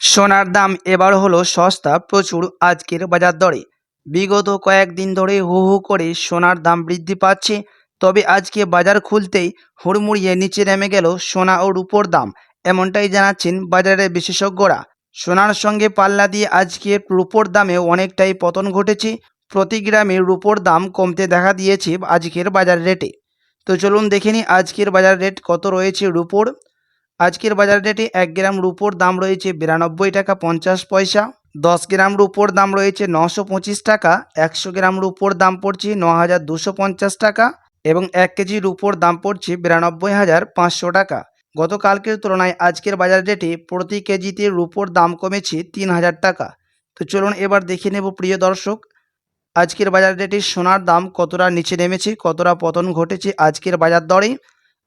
সোনার দাম এবার হলো সস্তা, প্রচুর আজকের বাজার দরে। বিগত কয়েকদিন ধরে হু হু করে সোনার দাম বৃদ্ধি পাচ্ছে, তবে আজকে বাজার খুলতেই হুড়মুড়িয়ে নিচে নেমে গেল সোনা ও রূপোর দাম, এমনটাই জানাচ্ছেন বাজারের বিশেষজ্ঞরা। সোনার সঙ্গে পাল্লা দিয়ে আজকে রূপোর দামেও অনেকটাই পতন ঘটেছে, প্রতি গ্রামে রূপোর দাম কমতে দেখা দিয়েছে আজকের বাজার রেটে। তো চলুন দেখে আজকের বাজার রেট কত রয়েছে রূপোর। আজকের বাজার রেটে এক গ্রাম রুপোর দাম রয়েছে বিরানব্বই টাকা পঞ্চাশ পয়সা। দশ গ্রাম রুপোর দাম রয়েছে নশো পঁচিশ টাকা, একশো গ্রাম রুপোর দাম পড়ছে ন হাজার দুশো পঞ্চাশ টাকা এবং এক কেজি রুপোর দাম পড়ছে বিরানব্বই হাজার পাঁচশো টাকা। গতকালকের তুলনায় আজকের বাজার রেটে প্রতি কেজিতে রুপোর দাম কমেছে তিন হাজার টাকা। তো চলুন এবার দেখে নেব প্রিয় দর্শক, আজকের বাজার রেটে সোনার দাম কতটা নিচে নেমেছে, কতটা পতন ঘটেছে আজকের বাজার দরে?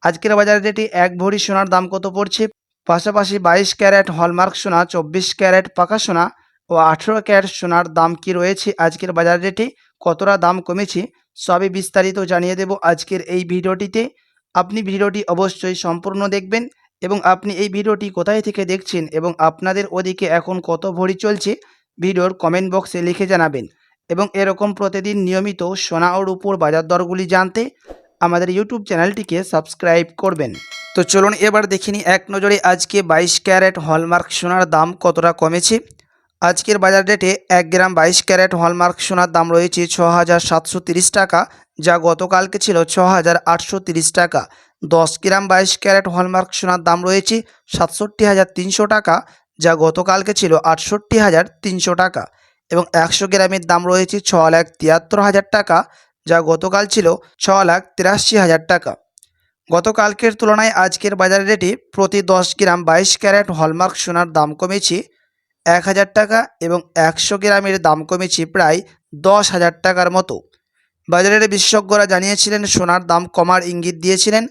আজকের বাজার রেটে এক ভরি সোনার দাম কত পড়ছে? পাশাপাশি বাইশ ক্যারেট হলমার্ক সোনা, চব্বিশ ক্যারেট পাকা সোনা ও আঠেরো ক্যারেট সোনার দাম কি রয়েছে? আজকের বাজার রেটে কতটা দাম কমেছে সবই বিস্তারিত জানিয়ে দেব আজকের এই ভিডিওটিতে। আপনি ভিডিওটি অবশ্যই সম্পূর্ণ দেখবেন এবং আপনি এই ভিডিওটি কোথায় থেকে দেখছেন এবং আপনাদের ওদিকে এখন কত ভরি চলছে ভিডিওর কমেন্ট বক্সে লিখে জানাবেন এবং এরকম প্রতিদিন নিয়মিত সোনা ও রূপোর বাজার দরগুলি জানতে আমাদের ইউটিউব চ্যানেলটিকে সাবস্ক্রাইব করবেন। তো চলুন এবার দেখিনি এক নজরে আজকে বাইশ ক্যারেট হলমার্ক সোনার দাম কতটা কমেছে। আজকের বাজার রেটে এক গ্রাম বাইশ ক্যারেট হলমার্ক সোনার দাম রয়েছে ছ হাজার সাতশো তিরিশ টাকা, যা গতকালকে ছিল ছ হাজার আটশো তিরিশ টাকা। দশ গ্রাম বাইশ ক্যারেট হলমার্ক সোনার দাম রয়েছে সাতষট্টি হাজার তিনশো টাকা, যা গতকালকে ছিল আটষট্টি হাজার তিনশো টাকা। এবং একশো গ্রামের দাম রয়েছে ছ লাখ তিয়াত্তর হাজার টাকা যা গতকাল ছিল ছ লাখ তিরাশি হাজার টাকা। গতকালকের তুলনায় আজকের বাজার রেটে প্রতি দশ গ্রাম বাইশ ক্যারেট হলমার্ক সোনার দাম কমেছে এক হাজার টাকা এবং একশো গ্রামের দাম কমেছে প্রায় দশ হাজার টাকার মতো। বাজারের বিশেষজ্ঞরা জানিয়েছিলেন, সোনার দাম কমার ইঙ্গিত দিয়েছিলেন।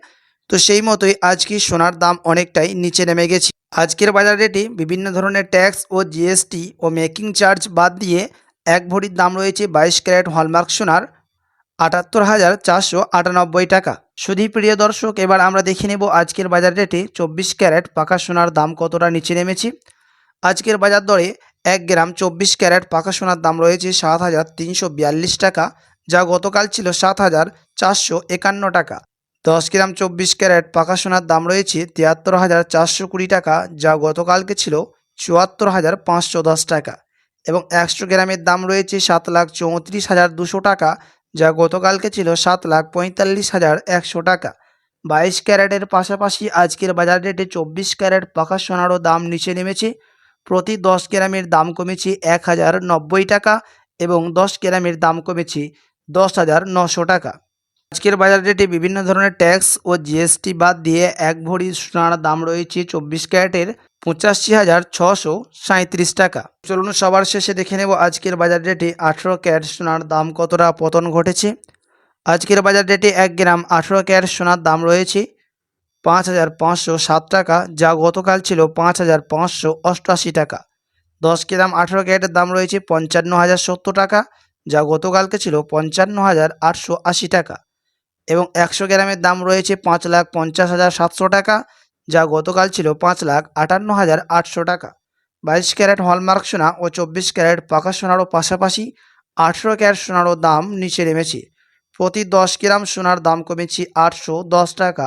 তো সেই মতোই আজকে সোনার দাম অনেকটাই নিচে নেমে গেছে। আজকের বাজার রেটে বিভিন্ন ধরনের ট্যাক্স ও জিএসটি ও মেকিং চার্জ বাদ দিয়ে এক ভরির দাম রয়েছে বাইশ ক্যারেট হলমার্ক সোনার। আটাত্তর হাজার চারশো আটানব্বই টাকা। শুধু প্রিয় দর্শক, এবার আমরা দেখে নেব আজকের বাজার রেটে চব্বিশ ক্যারেট পাকা সোনার দাম কতটা নিচে নেমেছে। আজকের বাজার দরে এক গ্রাম চব্বিশ ক্যারেট পাকা সোনার দাম রয়েছে সাত হাজার তিনশো বিয়াল্লিশ টাকা, যা গতকাল ছিল সাত হাজার চারশো একান্ন টাকা। দশ গ্রাম চব্বিশ ক্যারেট পাকা সোনার দাম রয়েছে তিয়াত্তর হাজার চারশো কুড়ি টাকা, যা গতকালকে ছিল চুয়াত্তর হাজার পাঁচশো দশ টাকা। এবং একশো গ্রামের দাম রয়েছে সাত লাখ চৌত্রিশ হাজার দুশো টাকা যা গতকালকে ছিল সাত লাখ পঁয়তাল্লিশ হাজার একশো টাকা। বাইশ ক্যারেটের পাশাপাশি আজকের বাজার রেটে চব্বিশ ক্যারেট পাকা সোনারও দাম নিচে নেমেছে। প্রতি দশ গ্রামের দাম কমেছে এক হাজার নব্বই টাকা এবং দশ গ্রামের দাম কমেছে দশ হাজার নশো টাকা। আজকের বাজার রেটে বিভিন্ন ধরনের ট্যাক্স ও জিএসটি বাদ দিয়ে এক ভরি সোনার দাম রয়েছে চব্বিশ ক্যারেটের। পঁচাশি হাজার ছশো সাঁত্রিশ টাকা। চলুন সবার শেষে দেখে নেব আজকের বাজার রেটে আঠেরো ক্যারেট সোনার দাম কতটা পতন ঘটেছে। আজকের বাজার রেটে এক গ্রাম আঠেরো ক্যারেট সোনার দাম রয়েছে পাঁচ হাজার পাঁচশো সাত টাকা, যা গতকাল ছিল পাঁচ হাজার পাঁচশো অষ্টআশি টাকা। দশ গ্রাম আঠেরো ক্যারেটের দাম রয়েছে পঞ্চান্ন হাজার সত্তর টাকা, যা গতকালকে ছিল পঞ্চান্ন হাজার আটশো আশি টাকা। এবং একশো গ্রামের দাম রয়েছে পাঁচ লাখ পঞ্চাশ হাজার সাতশো টাকা যা গতকাল ছিল পাঁচ লাখ আটান্ন হাজার আটশো টাকা। বাইশ ক্যারেট হলমার্ক সোনা ও চব্বিশ ক্যারেট পাকা সোনারও পাশাপাশি আঠেরো ক্যারেট সোনারও দাম নিচে নেমেছে। প্রতি দশ গ্রাম সোনার দাম কমেছে আটশো দশ টাকা।